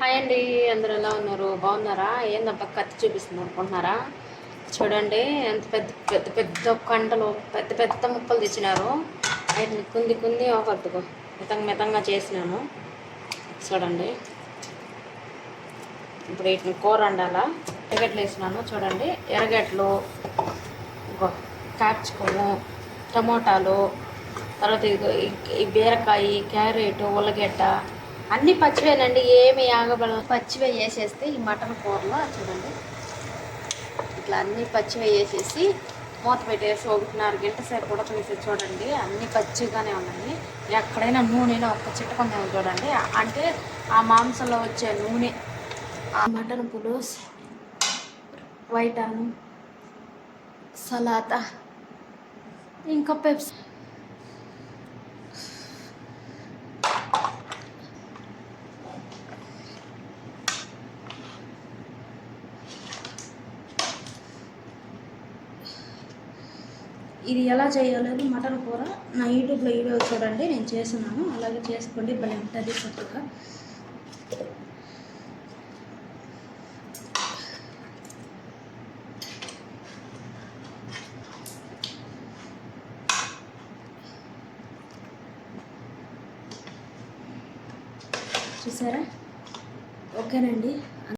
Hi అండి అందరూ ఎలా ఉన్నారు? బాగున్నారా? ఏందబ్బా కత్తి చూపిస్తుంది అనుకుంటున్నారా? చూడండి ఎంత పెద్ద పెద్ద పెద్ద కంటలు పెద్ద పెద్ద ముక్కలు తెచ్చినారు. వాటిని కుంది కుంది ఒకట్టుకో మితంగా మితంగా చేసినాను. చూడండి. ఇప్పుడు వీటిని కూర వండాలా? ఎరగట్లు వేసినాను చూడండి. ఎరగట్లు ఇంకో క్యాప్సికము టమోటాలు తర్వాత ఇది ఈ- బీరకాయి బీరకాయ క్యారెట్ ఉల్లగడ్డ అన్నీ పచ్చివేనండి ఏమి ఆగబడదు పచ్చివే వేసేస్తే ఈ మటన్ కూరలో చూడండి. ఇట్లా అన్నీ పచ్చివే వేసేసి మూత పెట్టేసి ఒకటిన్నర గంట సేపు చూసి చూడండి అన్నీ పచ్చిగానే ఉన్నాయి. ఎక్కడైనా నూనెలో ఒక్క చిట్టకుండా చూడండి. అంటే ఆ మాంసంలో వచ్చే నూనె ఆ మటన్ పులుస్ వైట్ అన్నం సలాతా ఇంకా పెప్స్. ఇది ఎలా చేయాలని మటన్ కూర. నా యూట్యూబ్లో వీడియో చూడండి నేను చేస్తున్నాను. అలాగే చేసుకోండి భలే ఉంటుంది చక్కగా చూసారా? ఓకేనండి.